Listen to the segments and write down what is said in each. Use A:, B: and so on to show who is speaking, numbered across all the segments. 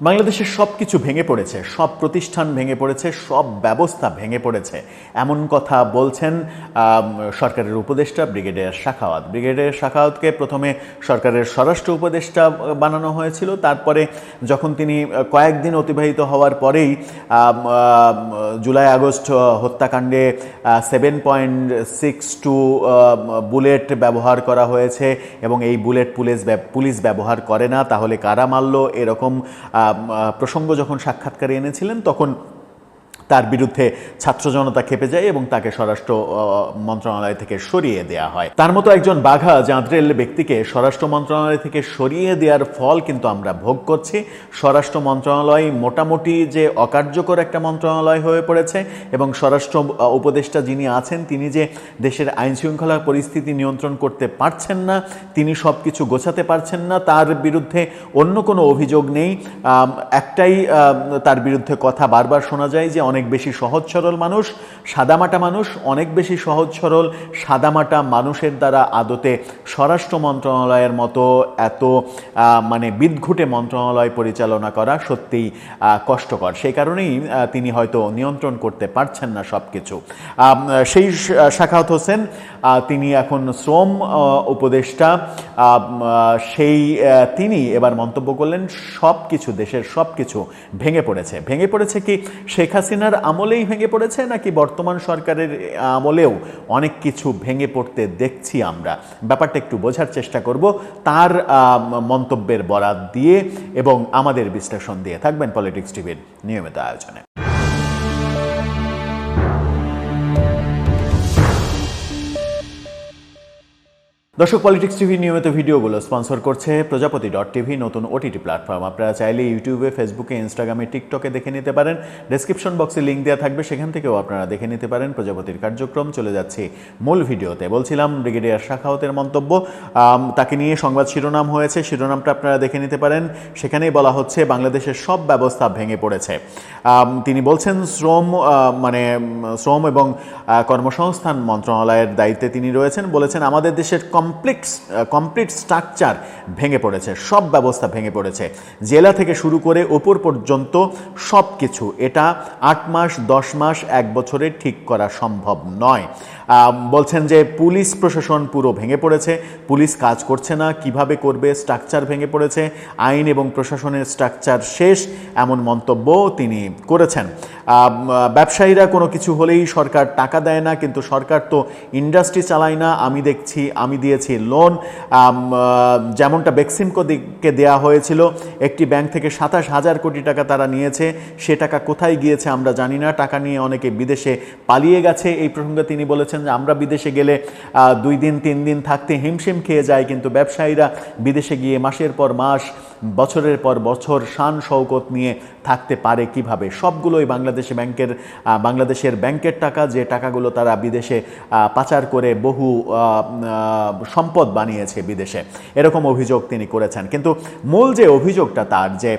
A: বাংলাদেশের সব কিছু ভেঙে পড়েছে, সব প্রতিষ্ঠান ভেঙে পড়েছে, সব ব্যবস্থা ভেঙে পড়েছে। এমন কথা বলছেন সরকারের উপদেষ্টা ব্রিগেডিয়ার শাখাওয়াত। ব্রিগেডিয়ার শাখাওয়াতকে প্রথমে সরকারের স্বরাষ্ট্র উপদেষ্টা বানানো হয়েছিল, তারপরে যখন তিনি কয়েকদিন অতিবাহিত হওয়ার পরেই জুলাই, আগস্ট হত্যাকাণ্ডে seven point six two bullet ব্যবহার করা হয়েছে এবং এই বুলেট পুলিশ পুলিশ ব্যবহার করে না, তাহলে কারা মারল, এরকম প্রসঙ্গ যখন সাক্ষাৎকারে এনেছিলেন তখন তার বিরুদ্ধে ছাত্র জনতা খেপে যায় এবং তাকে স্বরাষ্ট্র মন্ত্রণালয় থেকে সরিয়ে দেয়া হয়। তার মতো একজন বাঘা জাঁতরেল ব্যক্তিকে স্বরাষ্ট্র মন্ত্রণালয় থেকে সরিয়ে দেওয়ার ফল কিন্তু আমরা ভোগ করছি। স্বরাষ্ট্র মন্ত্রণালয় মোটামুটি যে অকার্যকর একটা মন্ত্রণালয় হয়ে পড়েছে এবং স্বরাষ্ট্র উপদেষ্টা যিনি আছেন, তিনি যে দেশের আইন শৃঙ্খলা পরিস্থিতি নিয়ন্ত্রণ করতে পারছেন না, তিনি সব কিছু গোছাতে পারছেন না, তার বিরুদ্ধে অন্য কোনো অভিযোগ নেই। একটাই তার বিরুদ্ধে কথা বারবার শোনা যায় যে অনেক বেশি সহজ সরল মানুষ, সাদামাটা মানুষ, অনেক বেশি সহজ সরল, সাদামাটা মানুষের দ্বারা আদতে স্বরাষ্ট্র মন্ত্রণালয়ের মতো এত মানে বিদঘুটে মন্ত্রণালয় পরিচালনা করা সত্যিই কষ্টকর। সেই কারণেই তিনি হয়তো নিয়ন্ত্রণ করতে পারছেন না সব কিছু সেই শা- শাখাওয়াত হোসেন তিনি এখন শ্রম উপদেষ্টা সেই তিনি এবার মন্তব্য করলেন সব কিছু দেশের সব কিছু ভেঙে পড়েছে। ভেঙে পড়েছে কি? শেখ হাসিনার আমলেই ভেঙে পড়েছে নাকি বর্তমান সরকারের আমলেও অনেক কিছু ভেঙে পড়তে দেখছি আমরা? ব্যাপারটা একটু বোঝার চেষ্টা করব তার মন্তব্যের বরাত দিয়ে এবং আমাদের বিশ্লেষণ দিয়ে। থাকবেন পলিটিক্স টিভির নিয়মিত আয়োজনে। দর্শক পলিটিক্স টিভি নিয়মিত ভিডিওগুলো স্পন্সর করছে প্রজাপতি ডট টিভি, নতুন ওটিটি প্ল্যাটফর্ম আপনারা চাইলে ইউটিউবে ফেসবুকে ইনস্টাগ্রামে টিকটকে দেখে নিতে পারেন। ডেসক্রিপশন বক্সে লিঙ্ক দেওয়া থাকবে, সেখান থেকেও আপনারা দেখে নিতে পারেন প্রজাপতির কার্যক্রম। চলে যাচ্ছে মূল ভিডিওতে। বলছিলাম ব্রিগেডিয়ার শাখাওয়াতের মন্তব্য। তাকে নিয়ে সংবাদ শিরোনাম হয়েছে। শিরোনামটা আপনারা দেখে নিতে পারেন। সেখানেই বলা হচ্ছে, বাংলাদেশের সব ব্যবস্থা ভেঙে পড়েছে। তিনি বলছেন, শ্রম মানে শ্রম এবং কর্মসংস্থান মন্ত্রণালয়ের দায়িত্বে তিনি রয়েছেন। বলেছেন, আমাদের দেশের কমপ্লিট কমপ্লিট স্ট্রাকচার ভেঙে পড়েছে, সব ব্যবস্থা ভেঙে পড়েছে। জেলা থেকে শুরু করে ওপর পর্যন্ত সব কিছু এটা আট মাস, দশ মাস, এক বছরে ঠিক করা সম্ভব নয়। বলছেন যে পুলিশ প্রশাসন পুরো ভেঙে পড়েছে, পুলিশ কাজ করছে না, কীভাবে করবে স্ট্রাকচার ভেঙে পড়েছে, আইন এবং প্রশাসনের স্ট্রাকচার শেষ, এমন মন্তব্য তিনি করেছেন। ব্যবসায়ীরা কোনো কিছু হলেই সরকার টাকা দেয় না, কিন্তু সরকার তো ইন্ডাস্ট্রি চালায় না, আমি দেখছি, আমি দিয়েছি লোন যেমনটা বেক্সিমকো দিকে দেওয়া হয়েছিল, একটি ব্যাংক থেকে সাতাশ হাজার কোটি টাকা তারা নিয়েছে, সে টাকা কোথায় গিয়েছে আমরা জানি না, টাকা নিয়ে অনেকে বিদেশে পালিয়ে গেছে। এই প্রসঙ্গে তিনি বলেছেন যে আমরা বিদেশে গেলে দুই দিন, তিন দিন থাকতে হিমশিম খেয়ে যায় কিন্তু ব্যবসায়ীরা বিদেশে গিয়ে মাসের পর মাস, বছরের পর বছর শান শৌকত নিয়ে থাকতে পারে কীভাবে? সবগুলোই বাংলাদেশে ব্যাংকের বাংলাদেশের ব্যাংকের টাকা, যে টাকাগুলো তারা বিদেশে পাচার করে বহু সম্পদ বানিয়েছে বিদেশে। এরকম অভিযোগ তিনি করেছেন। কিন্তু মূল যে অভিযোগটা তার যে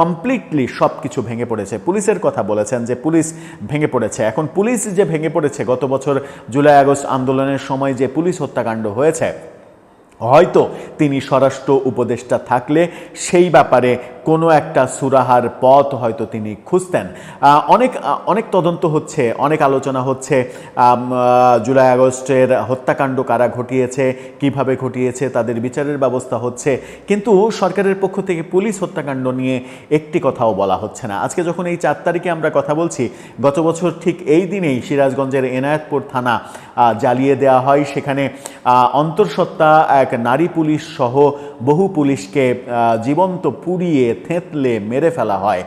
A: কমপ্লিটলি সব কিছু ভেঙে পড়েছে, পুলিশের কথা বলেছেন যে পুলিশ ভেঙে পড়েছে। এখন পুলিশ যে ভেঙে পড়েছে, গত বছর জুলাই, আগস্ট আন্দোলনের সময় যে পুলিশ হত্যাকাণ্ড হয়েছে, হয়তো তিনি স্বরাষ্ট্র উপদেষ্টা থাকলে সেই ব্যাপারে কোনো একটা সুরাহার পথ হয়তো তিনি খুঁজতেন। অনেক অনেক তদন্ত হচ্ছে, অনেক আলোচনা হচ্ছে। জুলাই আগস্টের হত্যাকাণ্ড কারা ঘটিয়েছে, কীভাবে ঘটিয়েছে, তাদের বিচারের ব্যবস্থা হচ্ছে। কিন্তু সরকারের পক্ষ থেকে পুলিশ হত্যাকাণ্ড নিয়ে একটি কথাও বলা হচ্ছে না। আজকে যখন এই চার তারিখে আমরা কথা বলছি, গত বছর ঠিক এই দিনেই সিরাজগঞ্জের এনায়েতপুর থানা জ্বালিয়ে দেওয়া হয়। সেখানে অন্তঃসত্ত্বা এক নারী পুলিশ সহ বহু পুলিশকে জীবন্ত পুড়িয়ে থেঁতলে মেরে ফেলা হয়।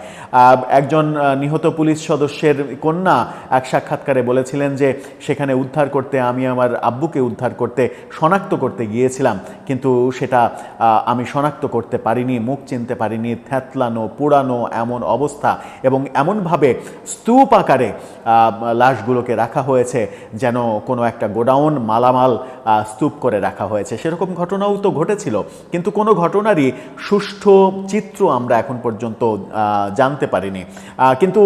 A: একজন নিহত পুলিশ সদস্যের কন্যা এক সাক্ষাৎকারে বলেছিলেন যে, সেখানে উদ্ধার করতে আমি আমার আব্বুকে উদ্ধার করতে শনাক্ত করতে গিয়েছিলাম। কিন্তু সেটা আমি শনাক্ত করতে পারিনি, মুখ চিনতে পারিনি থ্যাতলানো পোড়ানো এমন অবস্থা এবং এমনভাবে স্তূপ আকারে লাশগুলোকে রাখা হয়েছে যেন কোনো একটা গোডাউন, মালামাল স্তূপ করে রাখা হয়েছে। সেরকম ঘটনাও তো ঘটেছিল। কিন্তু কোনো ঘটনারই সুষ্ঠু চিত্র আমরা এখন পর্যন্ত জানতে পারিনি। কিন্তু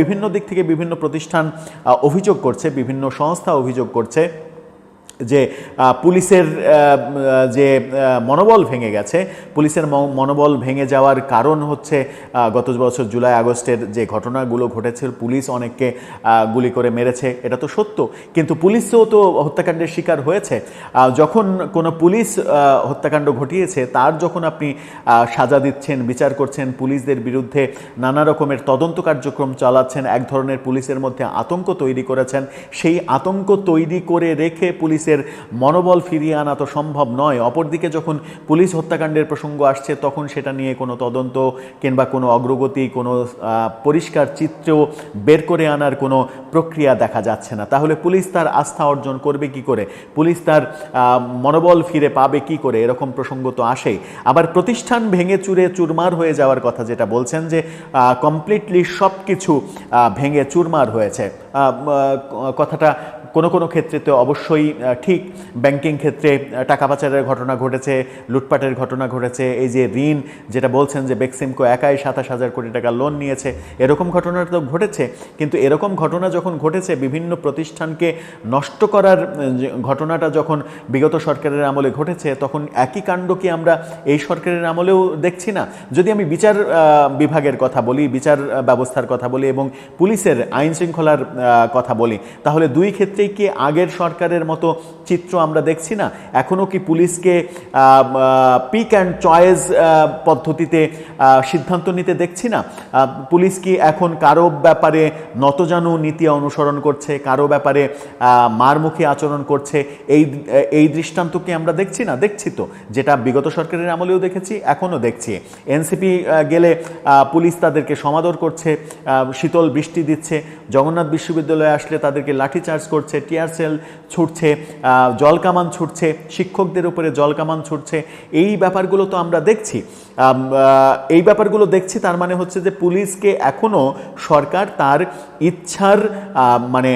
A: বিভিন্ন দিক থেকে বিভিন্ন প্রতিষ্ঠান অভিযোগ করছে, বিভিন্ন সংস্থা অভিযোগ করছে। যে পুলিশের যে মনোবল ভেঙে গেছে, পুলিশের মনোবল ভেঙে যাওয়ার কারণ হচ্ছে গত বছর জুলাই আগস্টের যে ঘটনাগুলো ঘটেছে, পুলিশ অনেককে গুলি করে মেরেছে, এটা তো সত্য। কিন্তু পুলিশও তো হত্যাকাণ্ডের শিকার হয়েছে। যখন কোনো পুলিশ হত্যাকাণ্ড ঘটিয়েছে, তার যখন আপনি সাজা দিচ্ছেন, বিচার করছেন, পুলিশদের বিরুদ্ধে নানা রকমের তদন্ত কার্যক্রম চালাচ্ছেন, এক ধরনের পুলিশের মধ্যে আতঙ্ক তৈরি করেছেন, সেই আতঙ্ক তৈরি করে রেখে পুলিশের মনোবল ফিরিয়ে আনা তো সম্ভব নয়। অপরদিকে যখন পুলিশ হত্যাকাণ্ডের প্রসঙ্গ আসছে, তখন সেটা নিয়ে কোনো তদন্ত কিংবা কোনো অগ্রগতি, কোনো পরিষ্কার চিত্র বের করে আনার কোনো প্রক্রিয়া দেখা যাচ্ছে না। তাহলে পুলিশ তার আস্থা অর্জন করবে কি করে? পুলিশ তার মনোবল ফিরে পাবে কি করে? এরকম প্রসঙ্গ তো আসেই। আবার প্রতিষ্ঠান ভেঙে চুরে চুরমার হয়ে যাওয়ার কথা যেটা বলছেন যে কমপ্লিটলি সব কিছু ভেঙে চুরমার হয়েছে। কথাটা কোনো কোনো ক্ষেত্রে তো অবশ্যই ঠিক ব্যাংকিং ক্ষেত্রে টাকা পাচারের ঘটনা ঘটেছে, লুটপাটের ঘটনা ঘটেছে, এই যে ঋণ যেটা বলছেন যে বেক্সিমকো একাই সাতাশ হাজার কোটি টাকা লোন নিয়েছে, এরকম ঘটনা তো ঘটেছে। কিন্তু এরকম ঘটনা যখন ঘটেছে, বিভিন্ন প্রতিষ্ঠানকে নষ্ট করার ঘটনাটা যখন বিগত সরকারের আমলে ঘটেছে, তখন একই কাণ্ড কি আমরা এই সরকারের আমলেও দেখছি না? যদি আমি বিচার বিভাগের কথা বলি, বিচার ব্যবস্থার কথা বলি এবং পুলিশের আইন শৃঙ্খলার কথা বলি, তাহলে দুই ক্ষেত্রেই কি আগের সরকারের মতো চিত্র আমরা দেখছি না। এখনও কি পুলিশকে পিক অ্যান্ড চয়েস পদ্ধতিতে সিদ্ধান্ত নিতে দেখছি না। পুলিশ কি এখন কারও ব্যাপারে নতজানু নীতি অনুসরণ করছে, কারও ব্যাপারে মারমুখী আচরণ করছে, এই এই দৃষ্টান্ত কি আমরা দেখছি না? দেখছি তো। যেটা বিগত সরকারের আমলেও দেখেছি এখনও দেখছি। এনসিপি গেলে পুলিশ তাদেরকে সমাদর করছে শীতল বৃষ্টি দিচ্ছে, জগন্নাথ বিশ্ববিদ্যালয়ে আসলে তাদেরকে লাঠিচার্জ করছে টিয়ার সেল ছুটছে জলকামান ছুটছে, শিক্ষকদের উপরে জলকামান ছুটছে। এই ব্যাপারগুলো তো আমরা দেখছি। এই ব্যাপারগুলো দেখছি তার মানে হচ্ছে যে পুলিশকে এখনও সরকার তার ইচ্ছার মানে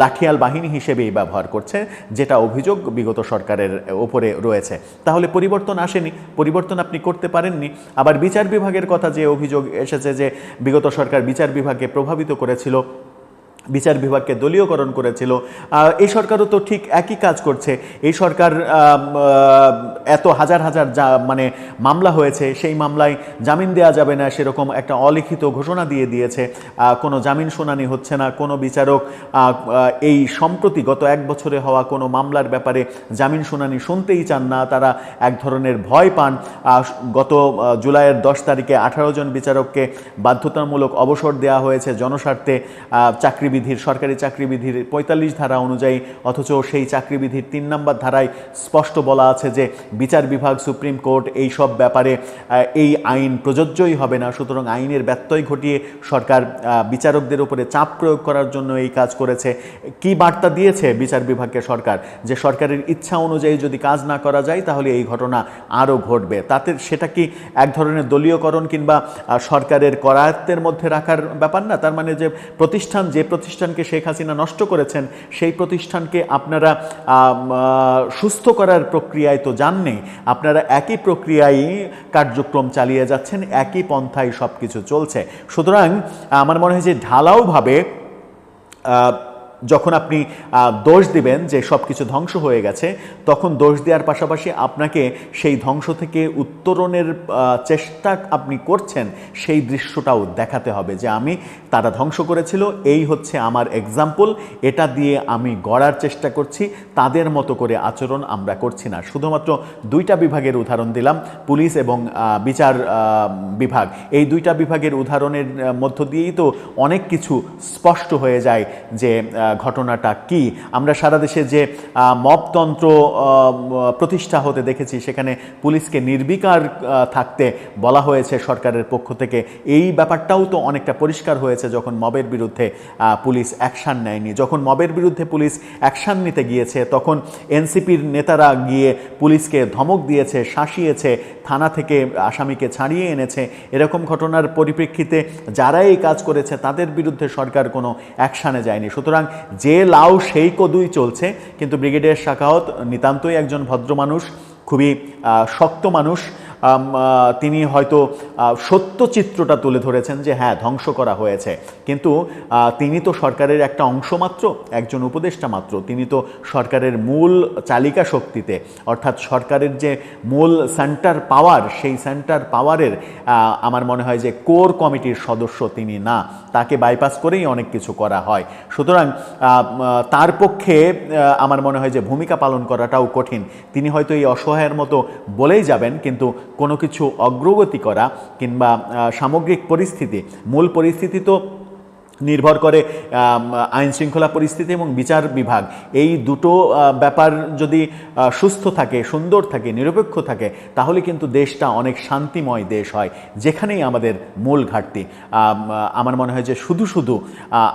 A: লাঠিয়াল বাহিনী হিসেবেই ব্যবহার করছে, যেটা অভিযোগ বিগত সরকারের ওপরে রয়েছে। তাহলে পরিবর্তন আসেনি, পরিবর্তন আপনি করতে পারেননি। আবার বিচার বিভাগের কথা যে অভিযোগ এসেছে যে বিগত সরকার বিচার বিভাগকে প্রভাবিত করেছিল বিচার বিভাগকে দলীয়করণ করেছিল। এই সরকারও তো ঠিক একই কাজ করছে। এই সরকার এত হাজার হাজার যা মানে মামলা হয়েছে সেই মামলায় জামিন দেওয়া যাবে না সেরকম একটা অলিখিত ঘোষণা দিয়ে দিয়েছে। কোনো জামিন শুনানি হচ্ছে না কোনো বিচারক এই সম্প্রতি গত এক বছরে হওয়া কোনো মামলার ব্যাপারে জামিন শুনানি শুনতেই চান না তারা এক ধরনের ভয় পান। গত জুলাইয়ের দশ তারিখে আঠারো জন বিচারককে বাধ্যতামূলক অবসর দেওয়া হয়েছে জনস্বার্থে। আহ, চাকরিবিধির, সরকারি চাকরিবিধির পঁয়তাল্লিশ ধারা অনুযায়ী, অথচ সেই চাকরিবিধির তিন নম্বর ধারায় স্পষ্ট বলা আছে যে বিচার বিভাগ, সুপ্রিম কোর্ট এই সব ব্যাপারে এই আইন প্রযোজ্যই হবে না। সুতরাং আইনের ব্যত্যয় ঘটিয়ে সরকার বিচারকদের উপরে চাপ প্রয়োগ করার জন্য এই কাজ করেছে। কি বার্তা দিয়েছে বিচার বিভাগকে সরকার? যে সরকারের ইচ্ছা অনুযায়ী যদি কাজ না করা যায়, তাহলে এই ঘটনা আরও ঘটবে। তাতে সেটা কি এক ধরনের দলীয়করণ কিংবা সরকারের করায়ত্তের মধ্যে রাখার ব্যাপার না? তার মানে যে প্রতিষ্ঠান, যে প্রতিষ্ঠানকে শেখ হাসিনা নষ্ট করেছেন, সেই প্রতিষ্ঠানকে আপনারা সুস্থ করার প্রক্রিয়ায় তো যাননি, আপনারা একই প্রক্রিয়ায় কার্যক্রম চালিয়ে যাচ্ছেন, একই পন্থায় সব কিছু চলছে। সুতরাং আমার মনে হয় যে ঢালাওভাবে যখন আপনি দোষ দিবেন যে সব কিছু ধ্বংস হয়ে গেছে, তখন দোষ দেওয়ার পাশাপাশি আপনাকে সেই ধ্বংস থেকে উত্তরণের চেষ্টা আপনি করছেন, সেই দৃশ্যটাও দেখাতে হবে যে আমি তারা ধ্বংস করেছিল, এই হচ্ছে আমার এক্সাম্পল এটা দিয়ে আমি গড়ার চেষ্টা করছি, তাদের মতো করে আচরণ আমরা করছি না। শুধুমাত্র দুইটা বিভাগের উদাহরণ দিলাম, পুলিশ এবং বিচার বিভাগ। এই দুইটা বিভাগের উদাহরণের মধ্য দিয়েই তো অনেক কিছু স্পষ্ট হয়ে যায় যে ঘটনাটা কি? আমরা সারা দেশে যে মবতন্ত্র প্রতিষ্ঠা হতে দেখেছি, সেখানে পুলিশকে নির্বিকার থাকতে বলা হয়েছে সরকারের পক্ষ থেকে। এই ব্যাপারটাও তো অনেকটা পরিষ্কার হয়েছে যখন মবের বিরুদ্ধে পুলিশ অ্যাকশান নেয়নি। যখন মবের বিরুদ্ধে পুলিশ অ্যাকশান নিতে গিয়েছে, তখন এনসিপির নেতারা গিয়ে পুলিশকে ধমক দিয়েছে, শাসিয়েছে, থানা থেকে আসামিকে ছাড়িয়ে এনেছে। এরকম ঘটনার পরিপ্রেক্ষিতে যারা এই কাজ করেছে, তাদের বিরুদ্ধে সরকার কোনো অ্যাকশানে যায়নি। সুতরাং যে লাউ সেই কদুই চলছে, কিন্তু ব্রিগেডিয়ার শাখাওত নিতান্তই একজন ভদ্র মানুষ খুবই শক্ত মানুষ তিনি হয়তো সত্য চিত্রটা তুলে ধরেছেন যে হ্যাঁ ধ্বংস করা হয়েছে। কিন্তু তিনি তো সরকারের একটা অংশ মাত্র, একজন উপদেষ্টা মাত্র। তিনি তো সরকারের মূল চালিকা শক্তিতে, অর্থাৎ সরকারের যে মূল সেন্টার পাওয়ার সেই সেন্টার পাওয়ারের আমার মনে হয় যে কোর কমিটির সদস্য তিনি না। তাকে বাইপাস করেই অনেক কিছু করা হয়। সুতরাং তার পক্ষে আমার মনে হয় যে ভূমিকা পালন করাটাও কঠিন। তিনি হয়তো এই অসহায়ের মতো বলেই যাবেন, কিন্তু কোনো কিছু অগ্রগতি করা কিংবা সামগ্রিক পরিস্থিতি মূল পরিস্থিতি তো নির্ভর করে আইন শৃঙ্খলা পরিস্থিতি এবং বিচার বিভাগ। এই দুটো ব্যাপার যদি সুস্থ থাকে, সুন্দর থাকে, নিরপেক্ষ থাকে, তাহলে কিন্তু দেশটা অনেক শান্তিময় দেশ হয়, যেখানেই আমাদের মূল ঘাটতি। আমার মনে হয় যে শুধু শুধু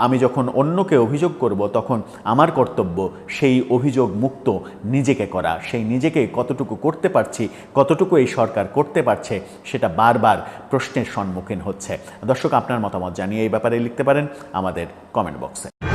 A: আমি যখন অন্যকে অভিযোগ করব, তখন আমার কর্তব্য সেই অভিযোগ মুক্ত নিজেকে করা, সেই নিজেকে কতটুকু করতে পারছি, কতটুকু এই সরকার করতে পারছে, সেটা বারবার প্রশ্নের সম্মুখীন হচ্ছে। দর্শক, আপনার মতামত জানিয়ে এই ব্যাপারে লিখতে পারেন। আমাদের কমেন্ট বক্সে